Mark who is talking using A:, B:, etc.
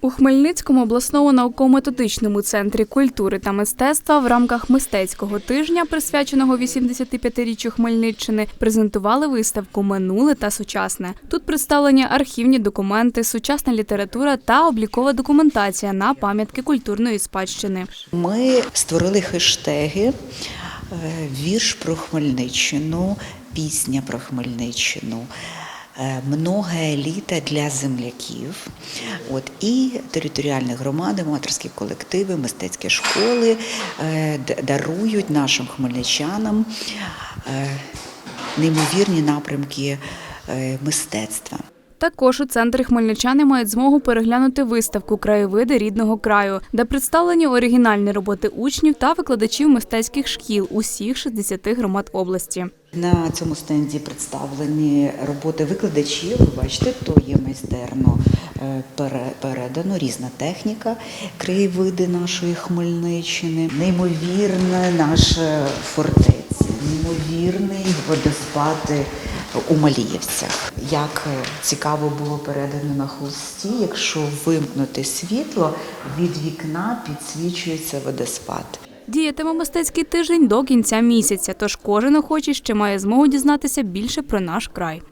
A: У Хмельницькому обласному науково-методичному центрі культури та мистецтва в рамках мистецького тижня, присвяченого 85-річчю Хмельниччини, презентували виставку Минуле та сучасне. Тут представлені архівні документи, сучасна література та облікова документація на пам'ятки культурної спадщини.
B: Ми створили хештеги е, вірш про Хмельниччину, пісня про Хмельниччину. Е, Многе літа для земляків, от і територіальні громади, аматорські колективи, мистецькі школи е, дарують нашим хмельничанам е, неймовірні напрямки мистецтва.
A: Також у центрі хмельничани мають змогу переглянути виставку Краєвиди рідного краю, де представлені оригінальні роботи учнів та викладачів мистецьких шкіл усіх 60 громад області.
B: На цьому стенді представлені роботи викладачів. Ви бачите, то є майстерно е, передано різна техніка, краєвиди нашої Хмельниччини, неймовірна наша фортеця, неймовірний водоспад у Маліївцях. Як е, цікаво було передано на холсті, якщо вимкнути світло, від вікна підсвічується водоспад.
A: Діятиме мистецький тиждень до кінця місяця, тож кожен охочий ще має змогу дізнатися більше про наш край.